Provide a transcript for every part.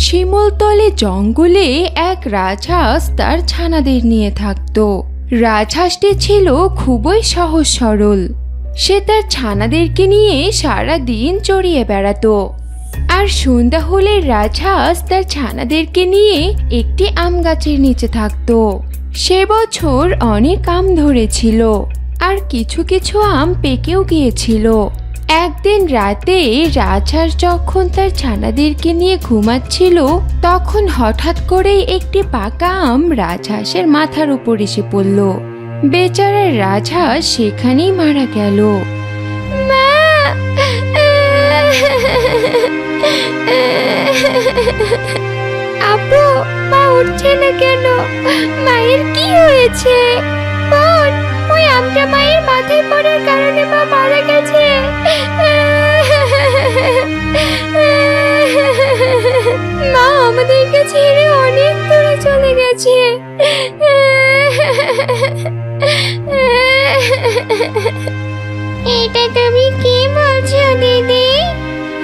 শিমুলতলে জঙ্গলে এক রাজহাঁস তার ছানাদের নিয়ে থাকত। রাজহাঁসটি ছিল খুবই সহজ সরল। সে তার ছানাদেরকে নিয়ে সারা দিন চড়িয়ে বেড়াতো। আর সন্ধ্যা হলে রাজহাঁস তার ছানাদেরকে নিয়ে একটি আম গাছের নিচে থাকতো। সে বছর অনেক আম ধরেছিল। আর কিছু কিছু আম পেকেও গিয়েছিল। একদিন রাতে রাজহাঁস যখন তার ছানাদেরকে নিয়ে ঘুমাচ্ছিল, তখন হঠাৎ করে একটি পাকা আম রাজহাঁসের মাথার উপর এসে পড়ল। বেচারা রাজহাঁস সেখানেই মারা গেল। আপু, মা উঠছে না কেন? মায়ের কি হয়েছে? আমটা মায়ের মাথায় পড়ার কারণে মা মারা গেছে। মা আমাদেরকে ছেড়ে অনেক দূরে চলে গেছে। এটা তুমি কি বলছো, দিদি?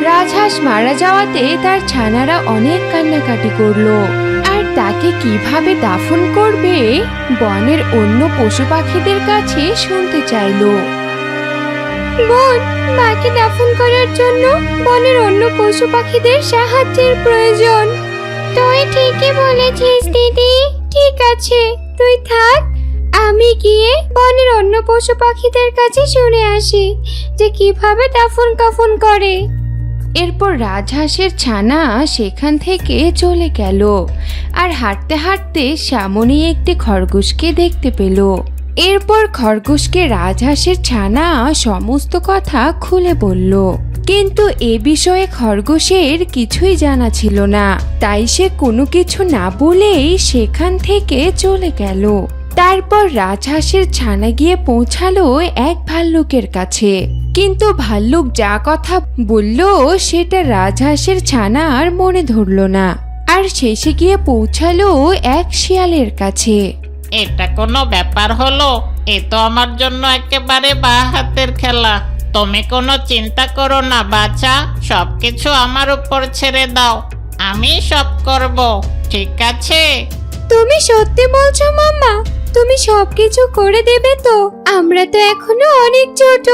রাজহাঁস মারা যাওয়াতে তার ছানারা অনেক কান্নাকাটি করল। তাকে কীভাবে দাফন করবে বনের অন্য পশু পাখিদের কাছে শুনতে চাইলো। বোন মাকে দাফন করার জন্য বনের অন্য পশু পাখিদের সাহায্যের প্রয়োজন। তুই ঠিকই বলেছিস দিদি। ঠিক আছে তুই থাক। আমি গিয়ে বনের অন্য পশু পাখিদের কাছে শুনে আসি যে কীভাবে দাফন কাফন করে। এরপর রাজহাঁসের ছানা সেখান থেকে চলে গেল। আর হাঁটতে হাঁটতে সামনে একটি খরগোশকে দেখতে পেল। এরপর খরগোশকে রাজহাঁসের ছানা সমস্ত কথা খুলে বলল। কিন্তু এ বিষয়ে খরগোশের কিছুই জানা ছিল না। তাই সে কোনো কিছু না বলেই সেখান থেকে চলে গেল। তারপর রাজহাঁসের ছানা গিয়ে পৌঁছালো এক ভাল্লুকের কাছে। কিন্তু ভাল্লুক যা কথা বলল সেটা রাজহাঁসের ছানা আর মনে ধরল না। আর শেষে গিয়ে পৌঁছালো এক শিয়ালের কাছে। এটা কোনো ব্যাপার হলো? এ তো আমার জন্য একেবারে বা হাতের খেলা। তুমি কোনো চিন্তা করো না বাছা। সবকিছু আমার উপর ছেড়ে দাও। আমি সব করব ঠিক আছে? তুমি সত্যি বলছো মাম্মা? তুমি সবকিছু করে দেবে তো? আমরা তো এখনও অনেক ছোট।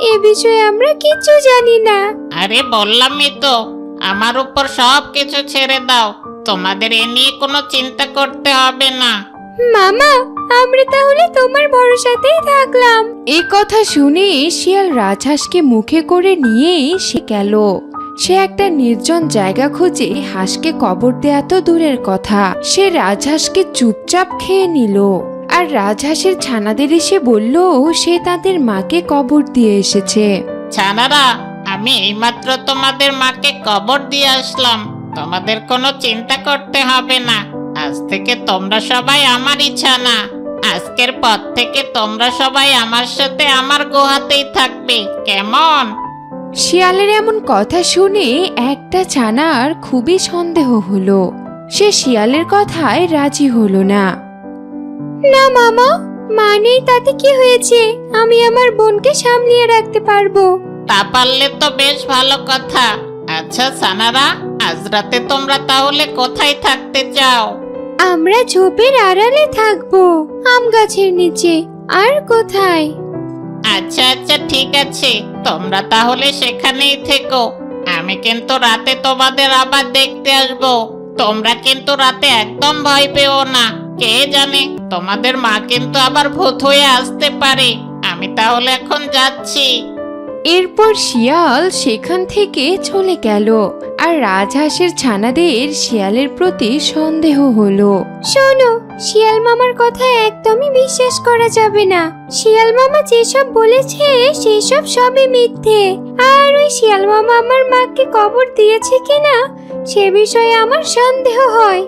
এ বিষয়ে আমরা কিছু জানি না। আরে বললামই তো। আমার উপর সব কিছু ছেড়ে দাও। তোমাদের এ নিয়ে কোনো চিন্তা করতে হবে না। মামা আমরা তাহলে তোমার ভরসাতেই থাকলাম। এই কথা শুনে শিয়াল রাজহাঁসকে মুখে করে নিয়েই সে গেল। সে একটা নির্জন জায়গা খুঁজে হাঁসকে কবর দেয়া তো দূরের কথা। সে রাজহাঁসকে চুপচাপ খেয়ে নিল। আর রাজহাঁসের ছানাদের এসে বলল সে তাদের মাকে কবর দিয়ে এসেছে। ছানারা আমি এইমাত্র তোমাদের মাকে কবর দিয়ে আসলাম। তোমাদের কোনো চিন্তা করতে হবে না। আজ থেকে তোমরা সবাই আমারই ছানা আজকের পর থেকে তোমরা সবাই আমার সাথে আমার গুহাতেই থাকবে। কেমন? শিয়ালের এমন কথা শুনে একটা ছানার খুবই সন্দেহ হলো। সে শিয়ালের কথায় রাজি হলো না। না মামা মানেই তাতে কি হয়েছে? আমি আমার বোনকে সামলিয়ে রাখতে পারব। তা পারলে তো বেশ ভালো কথা। আচ্ছা সানারা আজ রাতে তোমরা তাহলে কোথায় থাকতে চাও? আমরা ঝোপের আড়ালে থাকব আম গাছের নিচে আর কোথায়? আচ্ছা আচ্ছা ঠিক আছে তোমরা তাহলে সেখানেই থেকো। আমি কিন্তু রাতে তোমাদের আবার দেখতে আসব। তোমরা কিন্তু রাতে একদম ভয় পেও না কে জানে? তোমাদের মা কিন্তু আবার ভূত হয়ে আসতে পারে। আমি তাহলে এখন যাচ্ছি। এরপর শিয়াল সেখান থেকে চলে গেল, আর রাজহাঁসের ছানাদের শিয়ালের প্রতি সন্দেহ হলো। শোনো, শিয়াল মামার কথা একদমই বিশ্বাস করা যাবে না। শিয়াল মামা যেসব বলেছে, সেসব সবই মিথ্যে। আর ওই শিয়াল মামা আমার মাকে কবর দিয়েছে কিনা, সে বিষয়ে আমার সন্দেহ হয়।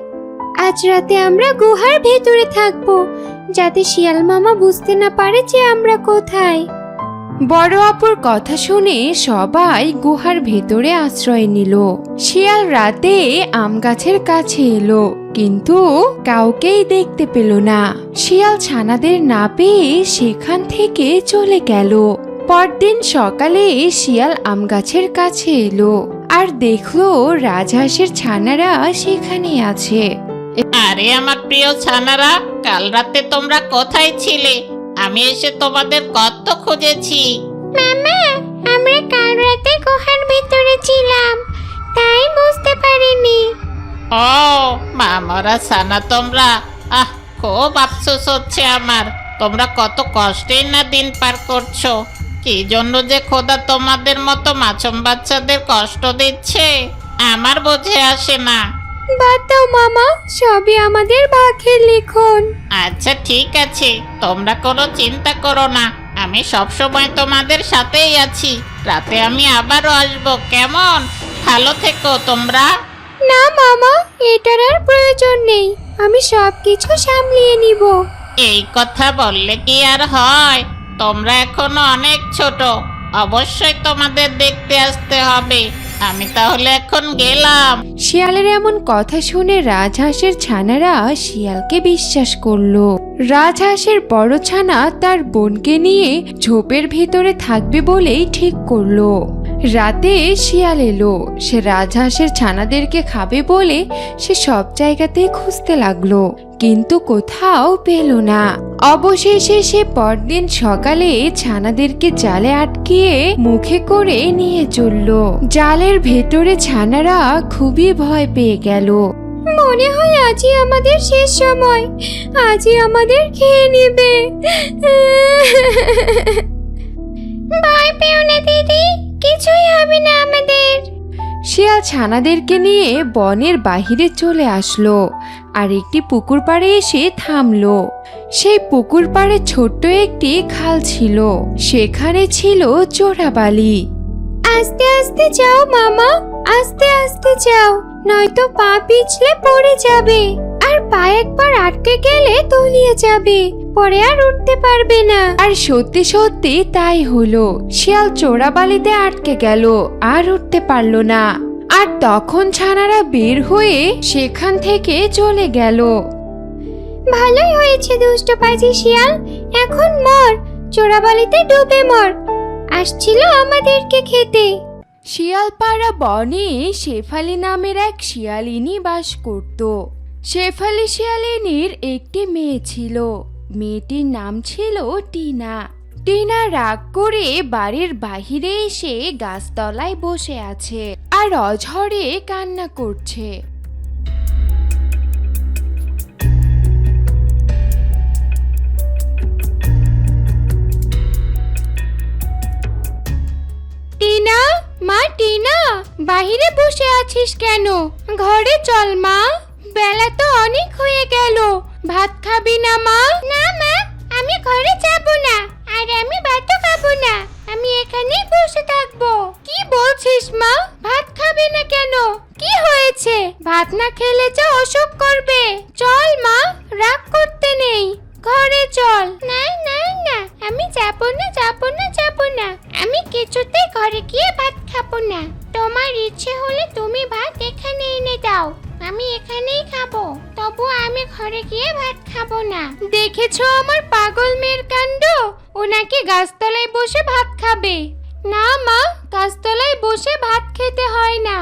আজ রাতে আমরা গুহার ভেতরে থাকব, যাতে শিয়াল মামা বুঝতে না পারে যে আমরা কোথায়। বড় আপুর কথা শুনে সবাই গুহার ভেতরে আশ্রয় নিল। শিয়াল রাতে আম গাছের কাছে এলো, কিন্তু কাউকেই দেখতে পেল না। শিয়াল ছানাদের না পেয়ে সেখান থেকে চলে গেল। পরদিন সকালে শিয়াল আম গাছের কাছে এলো আর দেখল রাজহাঁসের ছানারা সেখানে আছে। আরে আমার প্রিয় ছানারা, কাল রাতে তোমরা কোথায় ছিলে? আমি এসে তোমাদের কত খুঁজেছি। মামা আমরা কাল রাতে গুহার ভিতরে ছিলাম তাই বুঝতে পারিনি। ও মামারা সানা তোমরা। আহ খুব আফসোস হচ্ছে আমার। তোমরা কত কষ্টেই না দিন পার করছ। কি জন্য যে খোদা তোমাদের মতো মাছম বাচ্চাদের কষ্ট দিচ্ছে আমার বোঝে আসে না। বাদ দাও মামা সবই আমাদের ভাগ্যের লিখন। আচ্ছা ঠিক আছে। তোমরা কোনো চিন্তা করো না। আমি সব সময় তোমাদের সাথেই আছি। রাতে আমি আবারও আসব। কেমন? ভালো থেকো তোমরা। না মামা এটার আর প্রয়োজন নেই। আমি সব কিছু সামলিয়ে নিব। এই কথা বললে কি আর হয়? তোমরা এখনও অনেক ছোট। অবশ্যই তোমাদের দেখতে আসতে হবে। আমি তাহলে এখন গেলাম। শিয়ালের এমন কথা শুনে রাজহাঁসের ছানারা শিয়ালকে বিশ্বাস করল। রাজহাঁসের বড় ছানা তার বোনকে নিয়ে ঝোপের ভিতরে থাকবে বলেই ঠিক করল। রাতে শিয়াল এলো সে রাজহাঁসের ছানাদেরকে খাবে বলে সে সব জায়গাতেই খুঁজতে লাগল। কিন্তু কোথাও পেল না। অবশেষে সে পরদিন সকালে ছানাদেরকে জালে আটকিয়ে মুখে করে নিয়ে চলল। জালের ভেতরে ছানারা খুবই ভয় পেয়ে গেল। মনে হয় আজই আমাদের শেষ সময়। আজই আমাদের খেয়ে নেবে। ভয় পেও না, দিদি। কিছুই হবে না আমাদের। শিয়াল ছানাদেরকে নিয়ে বনের বাহিরে চলে আসলো আর একটি পুকুর পাড়ে এসে থামলো। সেই পুকুর পাড়ে ছোট্ট একটি খাল ছিল। সেখানে ছিল চোরাবালি। আস্তে আস্তে যাও মামা আস্তে আস্তে যাও নয়তো পা পিছলে পড়ে যাবে। আর পা একবার আটকে গেলে তলিয়ে যাবে। পরে আর উঠতে পারবে না। আর সত্যি সত্যি তাই হলো। শিয়াল চোরাবালিতে আটকে গেল আর উঠতে পারল না। আর তখন ছানারা বের হয়ে সেখান থেকে চলে গেল। ভালোই হয়েছে দুষ্ট পাজি শিয়াল। এখন মর চোরাবালিতে ডুবে মর। আসছিল আমাদেরকে খেতে। শিয়ালপাড়া বনে শেফালি নামের এক শিয়ালিনী বাস করত। শেফালি শিয়ালিনীর একটি মেয়ে ছিল। মেয়েটির নাম ছিল টিনা। টিনা রাগ করে বাড়ির বাহিরে এসে গাছতলায় বসে আছে আর অঝরে কান্না করছে। টিনা? মা, টিনা, বাহিরে বসে আছিস কেন? ঘরে চল মা। বেলা তো অনেক হয়ে গেল। ভাত খাবি না মা? না মা আমি ঘরে যাব না আর আমি ভাতও খাব না আমি এখানেই বসে থাকব। কি বলছিস মা? ভাত খাবি না কেন? কি হয়েছে? ভাত না খেলে যা অসুখ করবে। চল মা রাগ করতে নেই। ঘরে চল। না না না আমি যাব না যাব না যাব না আমি কিছুতে ঘরে গিয়ে ভাত খাব না। তোমার ইচ্ছে হলে তুমি ভাত এখানে এনে দাও। আমি এখানেই খাব। তবু আমি ঘরে গিয়ে ভাত খাব না। দেখেছ আমার পাগল মেয়ের কাণ্ড? ওনাকে গাছতলায় বসে ভাত খাবে। না মা, গাছতলায় বসে ভাত খেতে হয় না।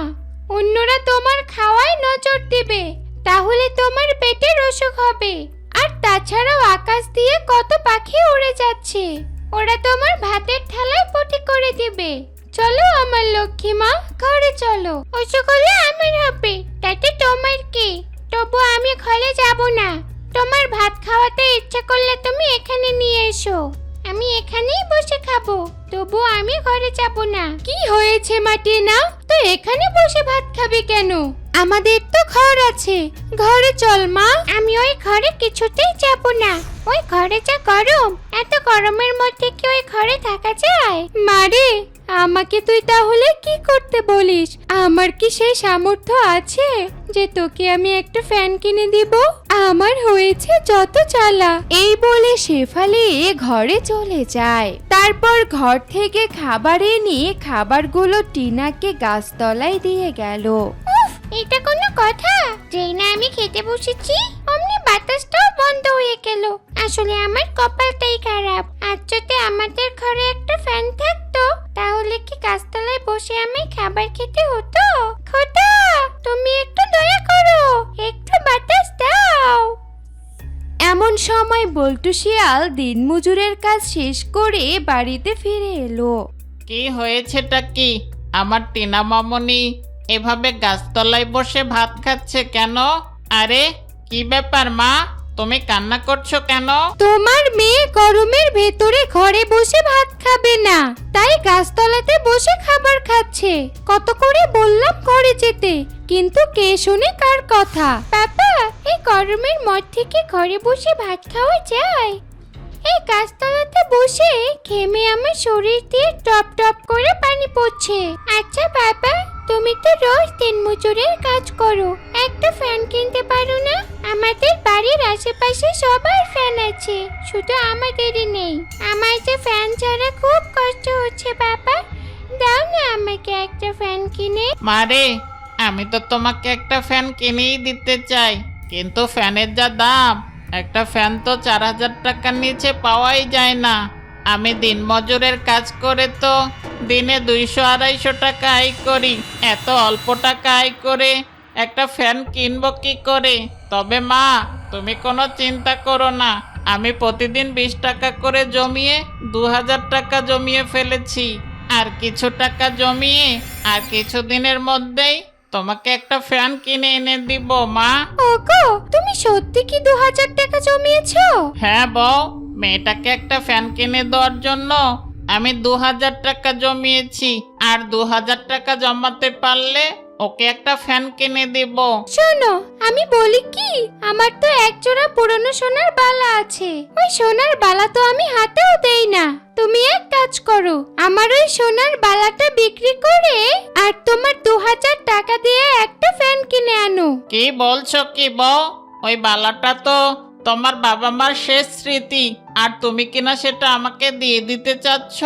অন্যরা তোমার খাওয়ায় নজর দেবে। তাহলে তোমার পেটের অসুখ হবে। আর তাছাড়াও আকাশ দিয়ে কত পাখি উড়ে যাচ্ছে। ওরা তোমার ভাতের থালায় পটি করে দিবে। চলো আমার লক্ষ্মী মা ঘরে চলো। অসুখ হলে আমার হবে, তাতে তোমার কি? তবু আমি ঘরে যাব না। তোমার ভাত খাওয়াতে ইচ্ছা করলে তুমি এখানে নিয়ে এসো। আমি এখানেই বসে খাব, তবু আমি ঘরে যাব না। কি হয়েছে মাটি না তো এখানে বসে ভাত খাবে কেন? আমাদের তো ঘর আছে। ঘরে চল মা। আমি ওই ঘরে কিছুতেই যাব না। ওই ঘরে যা গরম, এত গরমের মধ্যে কি ওই ঘরে থাকা যায়? মারে আমাকে তুই তাহলে কি করতে বলিস? আমার কি সেই সামর্থ্য আছে যে তোকে আমি একটা ফ্যান কিনে দিব? আমার হয়েছে যত চালা। এই বলে শেফালি ঘরে চলে যায়। তারপর ঘর থেকে খাবার এনে খাবারগুলো টিনাকে গাছতলায় দিয়ে গেল। এটা কোনো কথা? যেই না আমি খেতে বসেছি, অমনি বাতাসটাও বন্ধ হয়ে গেল। আসলে আমার কপালটাই খারাপ। আর যদি আমাদের ঘরে একটা ফ্যান থাকতো, তাহলে কি গাছতলায় বসে আমি খাবার খেতে হতো? খোদা, তুমি একটু দয়া করো, একটু বাতাস দাও। এমন সময় বল্টু শিয়াল দিনমজুরের কাজ শেষ করে বাড়িতে ফিরে এলো। কি হয়েছেটা কি? আমার টিনা মামনি এভাবে গাছতলায় বসে ভাত খাচ্ছে কেন? আরে, কি ব্যাপার মা? তুমি কান্না করছ কেন? তোমার মেয়ে গরমের ভেতরে ঘরে বসে ভাত খাবে না। তাই গাছতলাতে বসে খাবার খাচ্ছে। কত করে বললাম ঘরে যেতে, কিন্তু কে শুনে কার কথা? বাবা, এই গরমের মধ্যে কি ঘরে বসে ভাত খাওয়া যায়? এই গাছতলাতে বসে ঘেমে আমার শরীর দিয়ে টপ টপ করে পানি পড়ছে। আচ্ছা বাবা তুমি তো রোজ দিন মজুরের কাজ করো। একটা ফ্যান কিনতে পারো না? আমাদের বাড়ির আশেপাশে সবার ফ্যান আছে। শুধু আমাদেরই নেই। আমার যে ফ্যান ছাড়া খুব কষ্ট হচ্ছে, বাবা। দাও না আমাকে একটা ফ্যান কিনে। মারে আমি তো তোমাকে একটা ফ্যান কিনেই দিতে চাই। কিন্তু ফ্যানের যা দাম, একটা ফ্যান তো চার হাজার টাকার নিচে পাওয়াই যায় না। আমি দিনমজুরের কাজ করে তো দিনে দুইশো আড়াইশো টাকা আয় করি এত অল্প টাকা আয় করে একটা ফ্যান কিনবো কি করে? তবে মা তুমি কোনো চিন্তা করো না আমি প্রতিদিন বিশ টাকা করে জমিয়ে দু হাজার টাকা জমিয়ে ফেলেছি। আর কিছু টাকা জমিয়ে আর কিছু দিনের মধ্যেই তোমাকে একটা ফ্যান কিনে এনে দিব মা। ওগো তুমি সত্যি কি দু হাজার টাকা জমিয়েছো? হ্যাঁ বউ মেয়েটাকে একটা ফ্যান কিনে দেওয়ার জন্য আমি দু হাজার টাকা জমিয়েছি। আর দু হাজার টাকা জমাতে পারলে ওকে একটা ফ্যান কিনে দিব। শোনো আমি বলি কি আমার তো এক জোড়া পুরনো সোনার বালা আছে। ওই সোনার বালা তো আমি হাতেও দেই না। তুমি এক কাজ করো আমার ওই সোনার বালাটা বিক্রি করে আর তোমার দু হাজার টাকা দিয়ে একটা ফ্যান কিনে আনো। কি বলছো কি বউ? ওই বালাটা তো তোমার বাবা মার শেষ স্মৃতি। আর তুমি কিনা সেটা আমাকে দিয়ে দিতে চাচ্ছ?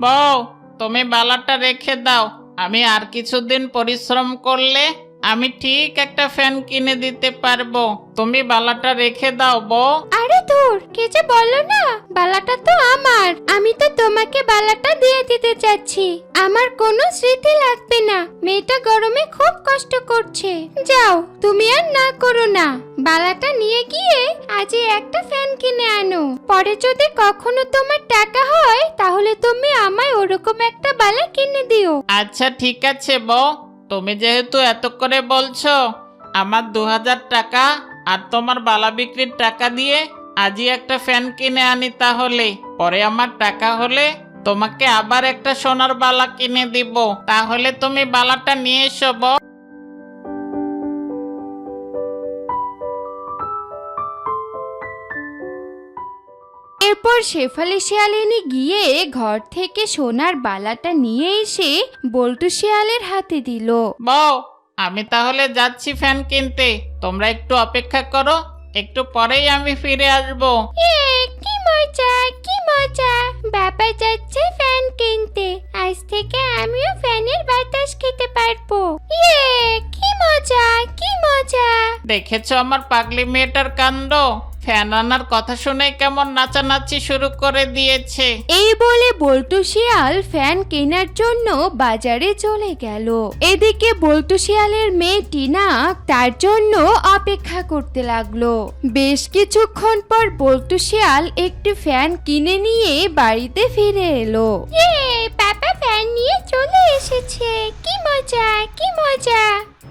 বউ, তুমি বালাটা রেখে দাও। আমি আর কিছুদিন পরিশ্রম করলে আমি ঠিক একটা ফ্যান কিনে দিতে পারব। তুমি বালাটা রেখে দাও বউ। আরে ধুর কে যে বলো না? বালাটা তো আমার। আমি তো তোমাকে বালাটা দিয়ে দিতে চাচ্ছি। আমার কোনো স্মৃতি লাগবে না। মেয়েটা গরমে খুব কষ্ট করছে। যাও তুমি আর না করো না। বালাটা নিয়ে গিয়ে আজই একটা ফ্যান কিনে আনো। পরে যদি কখনো তোমার টাকা হয় তাহলে তুমি আমায় ওরকম একটা বালা কিনে দিও। আচ্ছা ঠিক আছে বউ। তুমি যেহেতু এত করে বলছো, আমার দু হাজার টাকা আর তোমার বালা বিক্রির টাকা দিয়ে আজই একটা ফ্যান কিনে আনি তাহলে। পরে আমার টাকা হলে তোমাকে আবার একটা সোনার বালা কিনে দিব। তাহলে তুমি বালাটা নিয়ে এসো বউ। এরপর শেফালি শিয়ালিনী গিয়ে ঘর থেকে সোনার বালাটা নিয়ে এসে বল্টু শিয়ালের হাতে দিল। বউ আমি তাহলে যাচ্ছি ফ্যান কিনতে। তোমরা একটু অপেক্ষা করো একটু পরেই আমি ফিরে আসব। এ কি মজা কি মজা। বাবা যাচ্ছে ফ্যান কিনতে। আজ থেকে আমিও ফ্যানের বাতাস খেতে পারব। ইয়ে কি মজা কি মজা। দেখেছ আমার পাগলি মেয়েটার কাণ্ড? ফ্যান কথা শুনে কেমন নাচানাচি শুরু করে দিয়েছে। এই বলে বল্টু শিয়াল ফ্যান কেনার জন্য বাজারে চলে গেল। এদিকে বল্টু শিয়ালের মেয়ে টিনা তার জন্য অপেক্ষা করতে লাগল। বেশ কিছুক্ষণ পর বল্টু শিয়াল একটি ফ্যান কিনে নিয়ে বাড়িতে ফিরে এলো। বাবা ফ্যান নিয়ে চলে এসেছে। কি মজা কি মজা।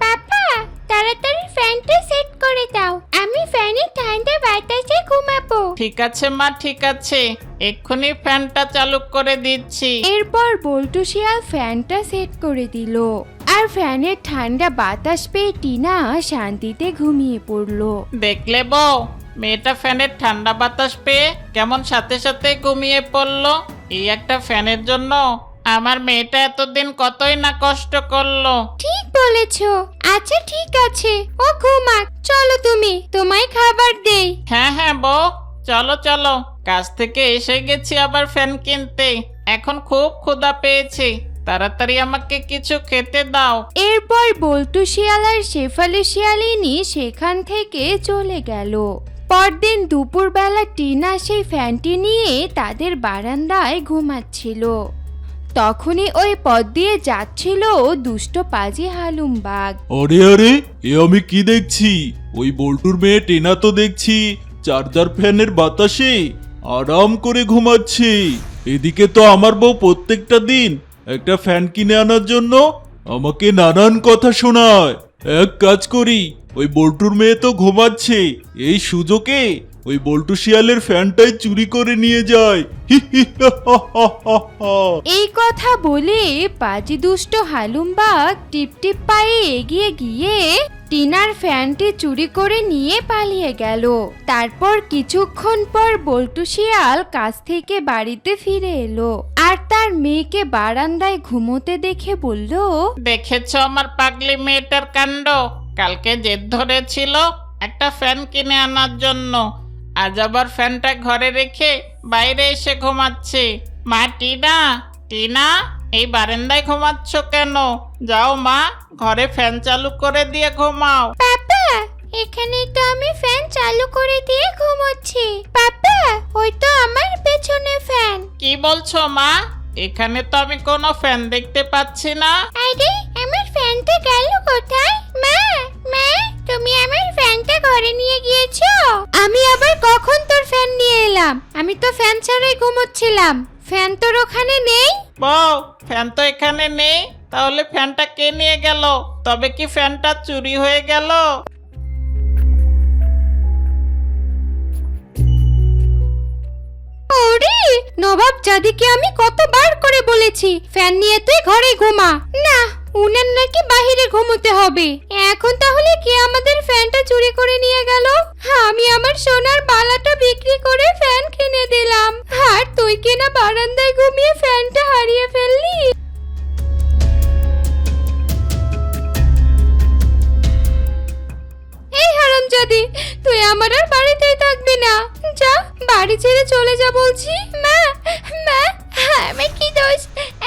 বাবা তাড়াতাড়ি ফ্যানটা সেট করে দাও আমি ফ্যানের ঠান্ডা বাতাসে ঘুমাবো ঠিক আছে মা ঠিক আছে। এক্ষুনি ফ্যানটা চালু করে দিচ্ছি। এরপর বল্টু শিয়াল ফ্যানটা সেট করে দিল। আর ফ্যানের ঠান্ডা বাতাস পেয়ে টিনা শান্তিতে ঘুমিয়ে পড়ল। দেখলে বউ মেয়েটা ফ্যানের ঠান্ডা বাতাস পেয়ে কেমন সাথে সাথে ঘুমিয়ে পড়ল। এই একটা ফ্যানের জন্য আমার মেয়েটা এতদিন কতই না কষ্ট করল। ঠিক বলেছ। আচ্ছা ঠিক আছে। ও ঘুমাক। চলো তুমি তোমায় খাবার দেই। হ্যাঁ হ্যাঁ বউ। চলো চলো। কাজ থেকে এসে গেছি আবার ফ্যান কিনতে। এখন খুব ক্ষুধা পেয়েছে। তাড়াতাড়ি আমাকে কিছু খেতে দাও। এরপর বল্টু শিয়াল আর শেফালি শিয়ালিনী সেখান থেকে চলে গেল। পরদিন দুপুরবেলা টিনা সেই ফ্যানটি নিয়ে তাদের বারান্দায় ঘুমাচ্ছিল। তখনই ওই পথ দিয়ে যাচ্ছিল দুষ্ট পাজি হালুম বাঘ। আরে আরে এ আমি কি দেখছি? ওই বল্টুর মেয়ে টেনা তো দেখছি। চার্জার ফ্যানের বাতাসে আরাম করে ঘুমাচ্ছি। এদিকে তো আমার বউ প্রত্যেকটা দিন একটা ফ্যান কিনে আনার জন্য আমাকে নানান কথা শোনায়। এক কাজ করি, ওই বল্টুর মেয়ে তো ঘুমাচ্ছে। এই সুযোগে ওই বল্টু শিয়ালের ফ্যানটাই চুরি করে নিয়ে যায়। এই কথা বলে পাজি দুষ্ট হালুম বাঘ টিপ টিপ পায়ে এগিয়ে গিয়ে টিনার ফ্যানটি চুরি করে নিয়ে পালিয়ে গেল। তারপর কিছুক্ষণ পর বল্টু শিয়াল কাছ থেকে বাড়িতে ফিরে এলো আর তার মেয়েকে বারান্দায় ঘুমোতে দেখে বলল, দেখেছ আমার পাগলি মেয়েটার কাণ্ড? কালকে জেদ ধরেছিল একটা ফ্যান কিনে আনার জন্য। আজ আবার ফ্যানটা ঘরে রেখে বাইরে এসে ঘুমাচ্ছে। মা, টিনা টিনা? এই বারান্দায় ঘুমাচ্ছ কেন? যাও মা ঘরে ফ্যান চালু করে দিয়ে ঘুমাও। পাপা এখানে তো আমি ফ্যান চালু করে দিয়ে ঘুমোচ্ছি। পাপা ওই তো আমার পেছনে ফ্যান। কি বলছো মা? এখানে তো আমি কোনো ফ্যান দেখতে পাচ্ছি না। আরে আমার ফ্যানটা গেল কোথায়? মা মা তুমি আমার ফ্যানটা ঘরে নিয়ে গিয়েছো? আমি আবার কখন তোর ফ্যান নিয়ে এলাম? আমি তো ফ্যান ছাড়াই ঘুমোচ্ছিলাম। ফ্যান তোর ওখানে নেই? বউ, ফ্যান তো এখানে নেই, তাহলে ফ্যানটা কে নিয়ে গেল? তবে কি ফ্যানটা চুরি হয়ে গেল? নবাব জাদিকে আমি কতবার করে বলেছি, ফ্যান নিয়ে তুই ঘরে ঘুমা। না উনার নাকি বাহিরে ঘুমোতে হবে। এখন তাহলে কে আমাদের ফ্যানটা চুরি করে নিয়ে গেল? আমি আমার সোনার বালাটা বিক্রি করে ফ্যান কিনে দিলাম। তুই কিনা বারান্দায় ঘুমিয়ে ফ্যানটা হারিয়ে ফেললি? এই হারামজাদি, তুই আমার আর বাড়িতেই থাকবি না। যা, বাড়ি ছেড়ে চলে যা বলছি। মা মা, আমার কি দোষ?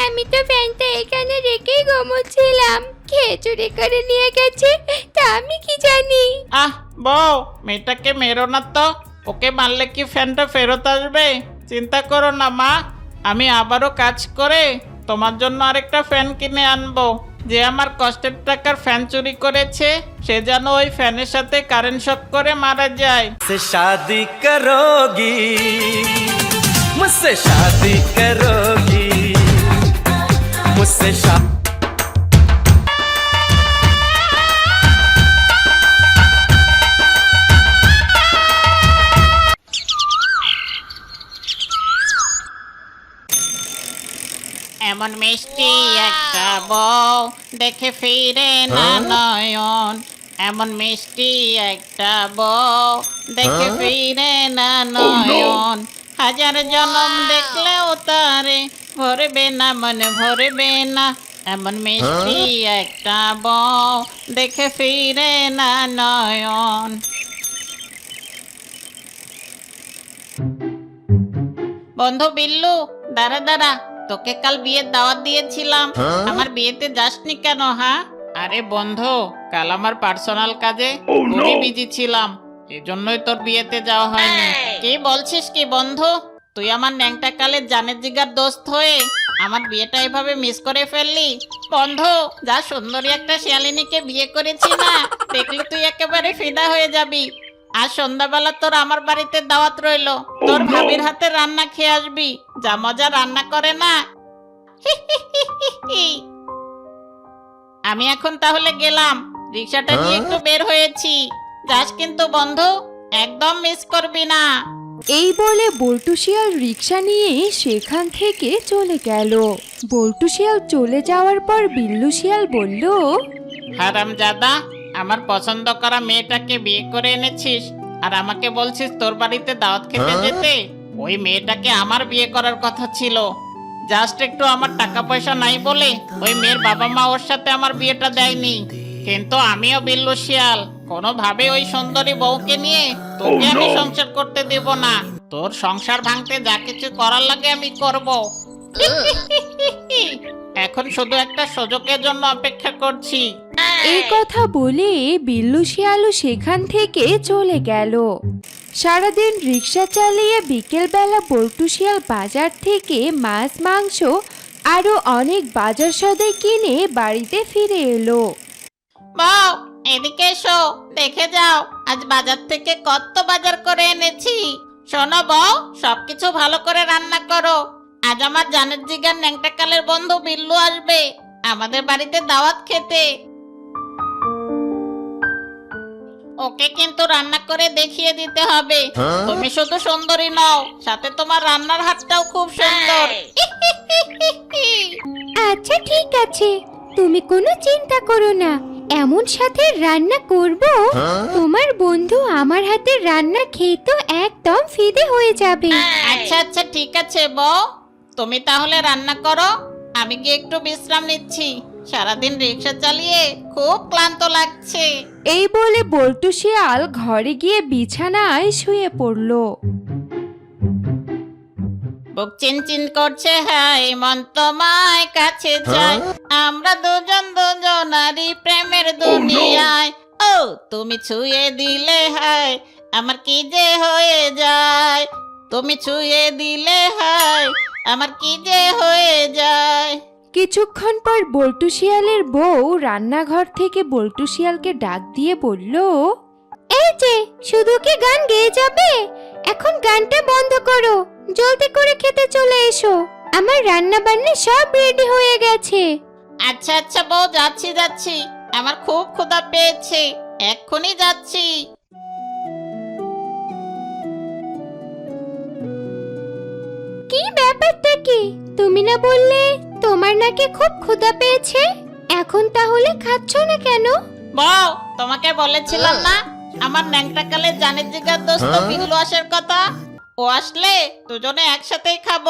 আমি তো ফ্যানটা এখানে রেখেই ঘুমোচ্ছিলাম। কে চুরি করে নিয়ে গেছে, তা আমি কি জানি? আহ, বউ, মেয়েটাকে মেরো না তো। ওকে মারলে কি ফ্যানটা ফেরত আসবে? চিন্তা করো না, মা। আমি আবারও কাজ করে তোমার জন্য আরেকটা ফ্যান কিনে আনব। যে আমার কষ্টের টাকার ফ্যান চুরি করেছে, সে যেন ওই ফ্যানের সাথে কারেন্ট শক করে মারা যায়। সে শাদি করোগি মুসে শাদি করোগি মুসে শাদি এমন মিষ্টি একটা বউ। দেখে ফিরে না নয়ন এমন মিষ্টি একটা বউ। দেখে ফিরে না নয়ন হাজার জনম দেখলেও তারে ভরবে না মনে ভরবে না এমন মিষ্টি একটা বউ। দেখে ফিরে না নয়ন। বন্ধু বিল্লু দাঁড়া দাঁড়া। তোকে কাল বিয়ের দাওয়াত দিয়েছিলাম। আমার বিয়েতে যাসনি কেন হ্যাঁ আরে বন্ধ কাল আমার পার্সোনাল কাজে খুবই বিজি ছিলাম। এজন্যই তোর বিয়েতে যাওয়া হয়নি। কি বলছিস কি বন্ধু? তুই আমার ন্যাংটা কালের জানের জিগার দোস্ত হয়ে আমার বিয়েটা এভাবে মিস করে ফেললি? বন্ধু যা সুন্দরী একটা শিয়ালিনীকে বিয়ে করেছি না দেখলে তুই একেবারে ফিদা হয়ে যাবি। আর সন্ধ্যাবেলা তোর আমার বাড়িতে দাওয়াত রইল। তোর ভাবির হাতে রান্না খেয়ে আসবি। যা মজা রান্না করে না। আমি এখন তাহলে গেলাম। রিক্সাটা নিয়ে একটু বের হয়েছি। যাস কিন্তু বন্ধু একদম মিস করবি না। এই বলে বল্টু শিয়াল রিক্সা নিয়ে সেখান থেকে চলে গেল। বল্টু শিয়াল চলে যাওয়ার পর বিল্লু শিয়াল বলল হারাম জাদা আমার পছন্দ করা মেয়েটাকে বিয়ে করে এনেছিস আর আমাকে বলছিস তোর বাড়িতে দাওয়াত খেতে যেতে? ওই মেয়েটাকে আমার বিয়ে করার কথা ছিল। জাস্ট একটু আমার টাকা পয়সা নাই বলে ওই মেয়ের বাবা মা ওর সাথে আমার বিয়েটা দেয়নি। কিন্তু আমিও বিল্লু শিয়াল কোনোভাবে ওই সুন্দরী বউকে নিয়ে তোকে আমি সংসার করতে দেব না। তোর সংসার ভাঙতে যা কিছু করার লাগে আমি করব। এখন শুধু একটা সুযোগের জন্য অপেক্ষা করছি। এই কথা বলে বিল্লু শিয়ালু সেখান থেকে চলে গেল। সারাদিন রিক্সা চালিয়ে বিকেলবেলা বল্টু শিয়াল বাজার থেকে মাছ, মাংস, আরও অনেক বাজার সদাই কিনে বাড়িতে ফিরে এলো। বউ এদিকে এসো, দেখে যাও, আজ বাজার থেকে কত বাজার করে এনেছি। শোনো বউ, সবকিছু ভালো করে রান্না করো। আজ আমার জানের জিগার ন্যাংটাকালের বন্ধু বিল্লু আসবে, আমাদের বাড়িতে দাওয়াত খেতে। ওকে কিন্তু রান্না করে দেখিয়ে দিতে হবে। তুমি শুধু সুন্দরী নও সাথে তোমার রান্নার হাতটাও খুব সুন্দর। আচ্ছা ঠিক আছে। তুমি কোনো চিন্তা করো না। এমন সাথে রান্না করব তোমার বন্ধু আমার হাতের রান্না খেয়ে তো একদম ফিদে হয়ে যাবে। আচ্ছা আচ্ছা ঠিক আছে বউ। তুমি তাহলে রান্না করো আমি গিয়ে একটু বিশ্রাম নিচ্ছি। সারাদিন রিক্সা চালিয়ে খুব ক্লান্ত লাগছে। এই বলে বল্টু শিয়াল ঘরে গিয়ে বিছানায় শুয়ে পড়ল। বুক চিনচিন করছে হাই মন তোমায় কাছে যায় আমরা দুজন দুজনারই প্রেমের দুনিয়ায়। ও তুমি ছুঁয়ে দিলে হাই আমার কি যে হয়ে যায়? তুমি ছুঁয়ে দিলে হাই আমার কি যে হয়ে যায়? কিছুক্ষণ পর বল্টু শিয়ালের বউ রান্নাঘর থেকে বল্টু শিয়ালকে ডাক দিয়ে বলল এই যে শুধু কি গান গেয়ে যাবে? এখন গানটা বন্ধ করো জলদি করে খেতে চলে এসো। আমার রান্না বান্না সব রেডি হয়ে গেছে। আচ্ছা আচ্ছা বউ যাচ্ছি যাচ্ছি। আমার খুব ক্ষুধা পেয়েছে। এক্ষুনি যাচ্ছি। কি ব্যাপারটা কি? তুমি না বললে তোমার নাকি খুব ক্ষুধা পেয়েছে? এখন তাহলে খাচ্ছ না কেন? বউ তোমাকে বলেছিলাম না আমার ন্যাংটাকালে জানের জিগার দোস্ত বিল্লু আসার কথা। ও আসলে দুজনে একসাথেই খাব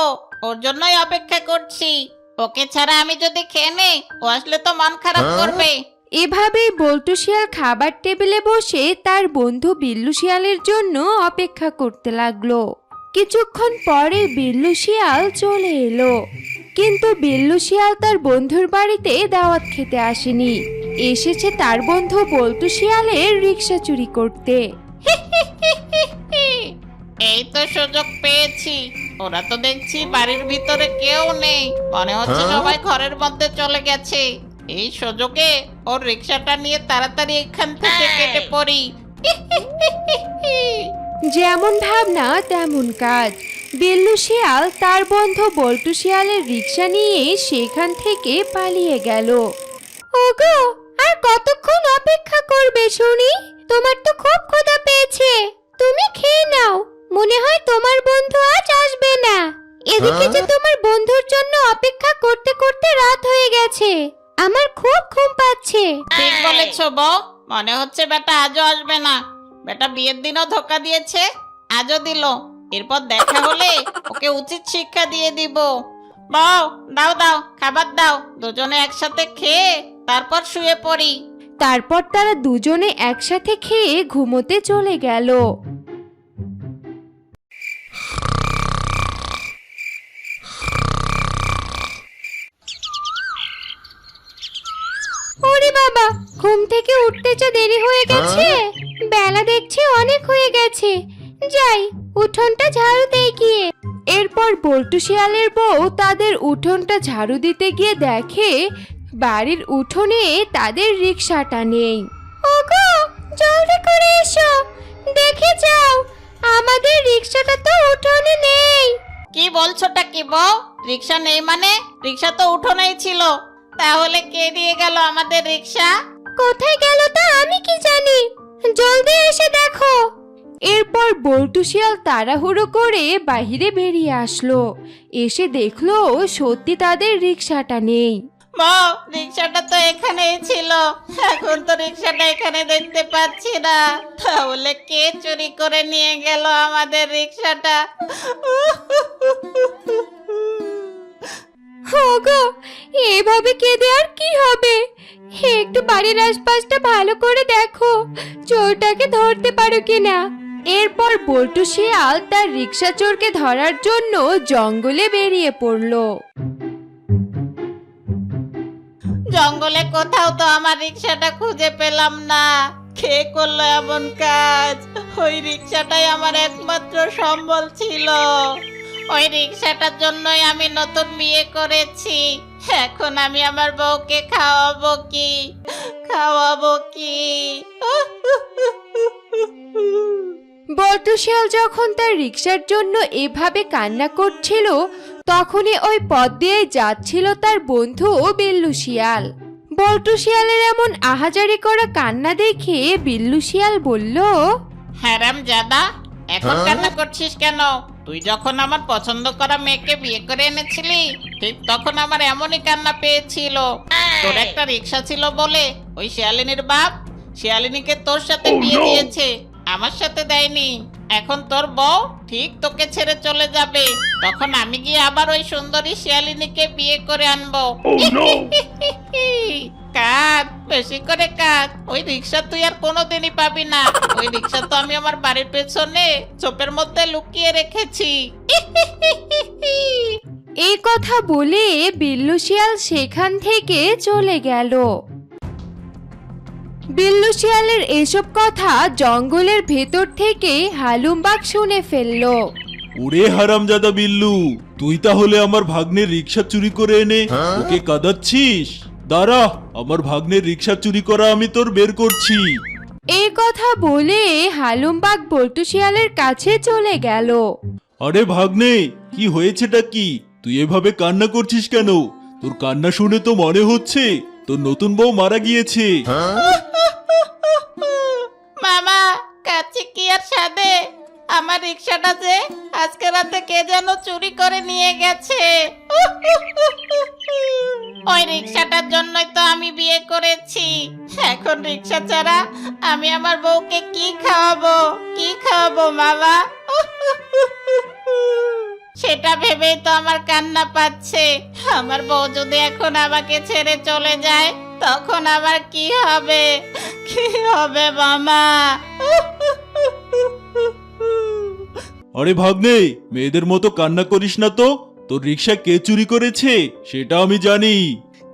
ওর জন্যই অপেক্ষা করছি। ওকে ছাড়া আমি যদি খেয়ে নেই ও আসলে তো মন খারাপ করবে। এভাবেই বল্টু শিয়াল খাবার টেবিলে বসে তার বন্ধু বিল্লু শিয়ালের জন্য অপেক্ষা করতে লাগল। কিছুক্ষণ পরে বিল্লু শিয়াল চলে এলো। কিন্তু বিল্লু শিয়াল তার বন্ধুর বাড়িতে দাওয়াত খেতে আসেনি। এসেছে তার বন্ধু বল্টু শিয়ালের রিক্সা চুরি করতে। এই তো সুযোগ পেয়েছি। ওরা তো দেখছি বাড়ির ভিতরে কেউ নেই। মনে হচ্ছে সবাই ঘরের মধ্যে চলে গেছে। এই সুযোগে ওর রিক্সাটা নিয়ে তাড়াতাড়ি এখান থেকে কেটে পড়ি। যেমন ভাবনা তেমন কাজ। বিল্লু শিয়াল তার বন্ধু বল্টু শিয়ালের রিক্সা নিয়ে সেখান থেকে পালিয়ে গেল। ওগো আর কতক্ষণ অপেক্ষা করবে শুনি? তোমার তো খুব ক্ষুধা পেয়েছে। তুমি খেয়ে নাও মনে হয় তোমার বন্ধু আজ আসবে না। এদিকে যে তোমার বন্ধুর জন্য অপেক্ষা করতে করতে রাত হয়ে গেছে। আমার খুব ঘুম পাচ্ছে। ঠিক বলেছ বউ মনে হচ্ছে বেটা আজও আসবে না। বেটা বিয়ের দিনও ধোকা দিয়েছে আজও দিল। এরপর দেখা হলে ওকে উচিত শিক্ষা দিয়ে দিব। বউ দাও দাও খাবার দাও দুজনে একসাথে খেয়ে তারপর শুয়ে পড়ি। তারপর তারা দুজনে একসাথে খেয়ে ঘুমোতে চলে গেল। ওরে বাবা ঘুম থেকে উঠতে যা দেরি হয়ে গেছে। বেলা দেখছি অনেক হয়ে গেছে। যাই উঠোনটা ঝাড়ু দিয়ে গিয়ে। এরপর বল্টু শিয়ালের বউ তাদের উঠোনটা ঝাড়ু দিতে গিয়ে দেখে বাড়ির উঠোনে তাদের রিক্সাটা নেই। ওগো জলদি করে এসো। দেখে যাও আমাদের রিক্সাটা তো উঠোনে নেই। কি বলছোটা কি বউ? রিক্সা নেই মানে? রিক্সা তো উঠোনেই ছিল। তাহলে কে দিয়ে গেল আমাদের রিক্সা কোথায় গেল তা আমি কি জানি? জলদি এসে দেখো। এরপর বল্টু শিয়াল তাড়াহুড়ো করে বাইরে বেরিয়ে আসলো। এসে দেখল সত্যি তাদের রিক্সাটা নেই। বউ রিক্সাটা তো এখানেই ছিল। এখন তো রিক্সাটা এখানে দেখতে পাচ্ছি না। তাহলে কে চুরি করে নিয়ে গেল আমাদের রিক্সাটা ওগো এভাবে কেঁদে আর কি হবে? একটু বাড়ির আশপাশটা ভালো করে দেখো। চোরটাকে ধরতে পারো কিনা? এরপর বল্টু শিয়াল তার রিক্সা চোরকে ধরার জন্য জঙ্গলে বেরিয়ে পড়ল। জঙ্গলে কোথাও তো আমার রিক্সাটা খুঁজে পেলাম না। কে করল এমন কাজ? ওই রিক্সাটাই আমার একমাত্র সম্বল ছিল। ওই রিক্সাটার জন্যই আমি নতুন বিয়ে করেছি। এখন আমি আমার বউকে খাওয়াবো কি? খাওয়াবো কি? বল্টু শিয়াল যখন তার রিক্সার জন্য এভাবে কান্না করছিল তখনই ওই পথ দিয়ে যাচ্ছিল তার বন্ধু বিল্লু শিয়াল। বল্টু শিয়ালের এমন আহাজারি করা কান্না দেখে বিল্লু শিয়াল বলল হ্যারাম জাদা এখন কান্না করছিস কেন? তুই যখন আমার পছন্দ করা মেয়েকে বিয়ে করে এনেছিলি ঠিক তখন আমার এমনই কান্না পেয়েছিল। তোর একটা রিক্সা ছিল বলে ওই শিয়ালিনীর বাপ শিয়ালিনীকে তোর সাথে বিয়ে দিয়েছে। আমার সাথে দেয়নি। এখন তোর বউ ঠিক তোকে ছেড়ে চলে যাবে। তখন আমি গিয়ে আবার ওই সুন্দরী শিয়ালিনীকে বিয়ে করে আনব। কাঁদ বেশি করে কাঁদ। ওই রিক্সা তুই আর কোনোদিনই পাবি না। ওই রিক্সা তো আমি আমার বাড়ির পেছনে চোপের মধ্যে লুকিয়ে রেখেছি। এই কথা বলে বিল্লু শিয়াল সেখান থেকে চলে গেল। বিল্লু শিয়ালের এসব কথা জঙ্গলের ভেতর থেকে হালুমবাগ শুনে ফেলল। ওরে হারামজাদা বিল্লু তুই তাহলে আমার ভাগ্নের রিক্সা চুরি করে এনে ওকে কাঁদাচ্ছিস? দাঁড়া আমার ভাগ্নের রিক্সা চুরি করা আমি তোর বের করছি। এই কথা বলে হালুমবাগ বল্টু শিয়ালের কাছে চলে গেল। আরে ভাগ্নে কি হয়েছেটা কি? তুই এভাবে কান্না করছিস কেন? তোর কান্না শুনে তো মনে হচ্ছে তোর নতুন বউ মারা গিয়েছে। মামা, কাছে কি আর সাদে আমার রিক্সাটা যে আজকে রাতে কে যেন চুরি করে নিয়ে গেছে। ওই রিক্সাটার জন্যই তো আমি বিয়ে করেছি। এখন রিক্সা ছাড়া আমি আমার বউকে কি খাওয়াবো? কি খাওয়াবো, মামা? সেটা ভেবেই তো আমার কান্না পাচ্ছে। আমার বউ যদি এখন আমাকে ছেড়ে চলে যায় তখন আবার কি হবে? কি হবে মামা? আরে ভাগ্নে মেয়েদের মতো কান্না করিস না তো। তোর রিক্সা কে চুরি করেছে সেটা আমি জানি।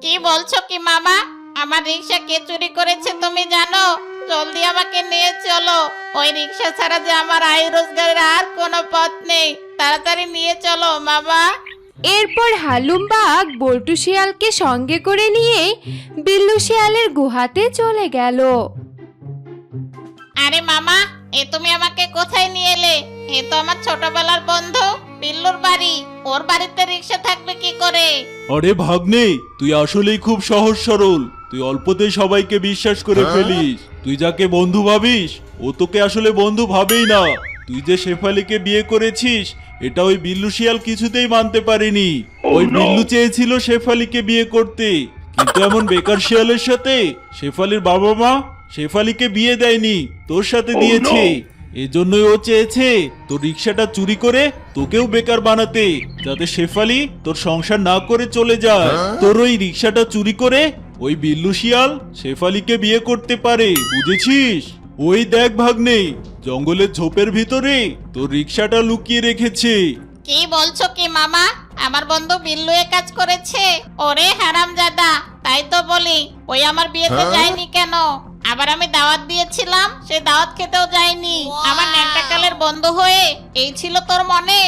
কি বলছো কি মামা? আমার রিক্সা কে চুরি করেছে তুমি জানো? জলদি আমাকে নিয়ে চলো। ওই রিক্সা ছাড়া যে আমার আয় রোজগারের আর কোনো পথ নেই। তাড়াতাড়ি নিয়ে চলো মামা এরপর হালুমবাগ বল্টু শিয়ালকে সঙ্গে করে নিয়ে বিল্লু শিয়ালের গুহাতে চলে গেল। আরে মামা এ তুমি আমাকে কোথায় নিয়ে এলে? এ তো আমার ছোটবেলার বন্ধু বিল্লুর বাড়ি। ওর বাড়িতে রিক্সা থাকবে কি করে? আরে ভাগ্নে তুই আসলেই খুব সহজ সরল। তুই অল্পতেই সবাইকে বিশ্বাস করে ফেলিস। তুই যাকে বন্ধু ভাবিস ও তোকে আসলে বন্ধু ভাবেই না। তুই যে শেফালিকে বিয়ে করেছিস এটা ওই বিল্লু শিয়াল কিছুতেই মানতে পারেনি। ওই বিল্লু চেয়েছিল শেফালিকে বিয়ে করতে। কিন্তু এমন বেকার শিয়ালের সাথে শেফালির বাবা মা শেফালিকে বিয়ে দেয়নি তোর সাথে দিয়েছে। এজন্যই ও চেয়েছে তোর রিক্সাটা চুরি করে তোকেও বেকার বানাতে যাতে শেফালি তোর সংসার না করে চলে যায়। তোর ওই রিক্সাটা চুরি করে ওই বিল্লু শিয়াল শেফালিকে বিয়ে করতে পারে বুঝেছিস? ওই দেখ ভাগ্নে জঙ্গলের ঝোপের ভিতরে তোর রিক্সাটা লুকিয়ে রেখেছে। কি বলছো কি মামা? আমার বন্ধু বিল্লু এ কাজ করেছে। ওরে হারামজাদা তাই তো বলি ওই আমার বিয়েতে যায়নি কেন? আবার আমি দাওয়াত দিয়েছিলাম সে দাওয়াত খেতেও যায়নি। আমার ন্যাংটাকালের বন্ধু হয়ে এই ছিল তোর মনে?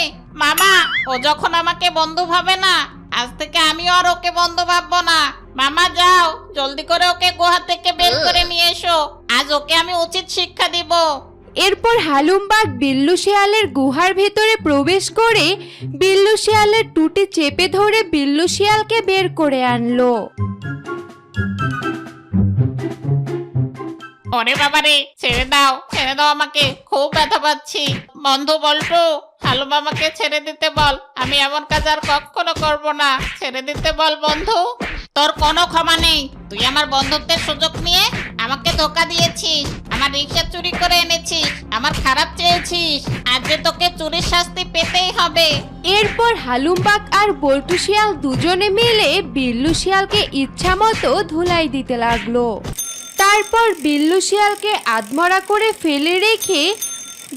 মামা ও যখন আমাকে বন্ধু ভাবে না আজ থেকে আমি আর ওকে বন্ধ ভাববো না। মামা, যাও। জলদি করে ওকে গুহা থেকে বের করে নিয়ে এসো। আজ ওকে আমি উচিত শিক্ষা দিব। এরপর হালুমবাগ বিল্লু শিয়ালের গুহার ভেতরে প্রবেশ করে বিল্লু শিয়ালের টুটি চেপে ধরে বিল্লু শিয়ালকে বের করে আনলো। ওরে বাবারে, ছেড়ে দাও ছেড়ে দাও আমাকে, খুব ব্যথা পাচ্ছি। বন্ধু বলটু হালু মামাকে ছেড়ে দিতে বল, আমি এমন কাজ আর কখনো করব না। ছেড়ে দিতে বল, বন্ধু। তোর কোনো ক্ষমা নেই। তুই আমার বন্ধুত্বের সুযোগ নিয়ে আমাকে ধোকা দিয়েছিস, আমার রিক্সা চুরি করে এনেছিস, আমার খারাপ চেয়েছিস। আজ যে তোকে চুরির শাস্তি পেতেই হবে। এরপর হালুমবাগ আর বল্টু শিয়াল দুজনে মিলে বিল্লু শিয়ালকে ইচ্ছা মতো ধুলাই দিতে লাগল। তারপর বিল্লু শিয়ালকে আধমরা করে ফেলে রেখে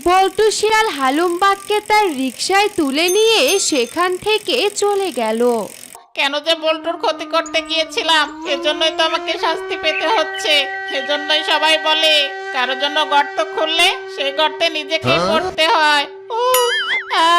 বল্টু শিয়াল হালুমবাগকে তার রিকশায় তুলে নিয়ে সেখান থেকে চলে গেল। কেন যে বল্টুর ক্ষতি করতে গিয়েছিলাম এজন্যই তো আমাকে শাস্তি পেতে হচ্ছে। এজন্যই সবাই বলে কারও জন্য গর্ত খুললে সেই গর্তে নিজেকে পড়তে হয়। ও আ